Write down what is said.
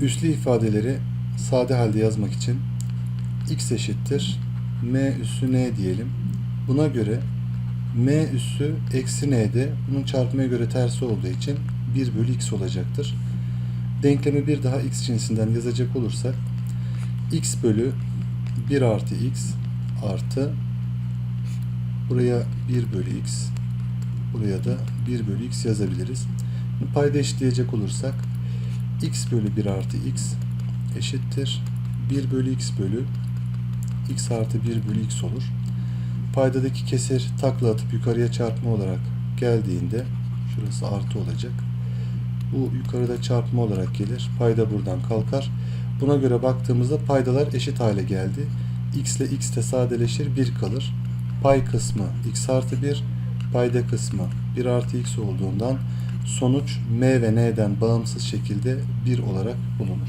Üslü ifadeleri sade halde yazmak için x eşittir m üssü n diyelim. Buna göre m üssü eksi n'de bunun çarpmaya göre tersi olduğu için 1 bölü x olacaktır. Denklemi bir daha x cinsinden yazacak olursak x bölü 1 artı x artı buraya 1 bölü x buraya da 1 bölü x yazabiliriz. Payda eşitleyecek olursak x bölü 1 artı x eşittir 1 bölü x bölü x artı 1 bölü x olur. Paydadaki kesir takla atıp yukarıya çarpma olarak geldiğinde şurası artı olacak. Bu yukarıda çarpma olarak gelir. Payda buradan kalkar. Buna göre baktığımızda paydalar eşit hale geldi. x ile x de sadeleşir 1 kalır. Pay kısmı x artı 1, payda kısmı 1 artı x olduğundan sonuç m ve n'den bağımsız şekilde 1 olarak bulunur.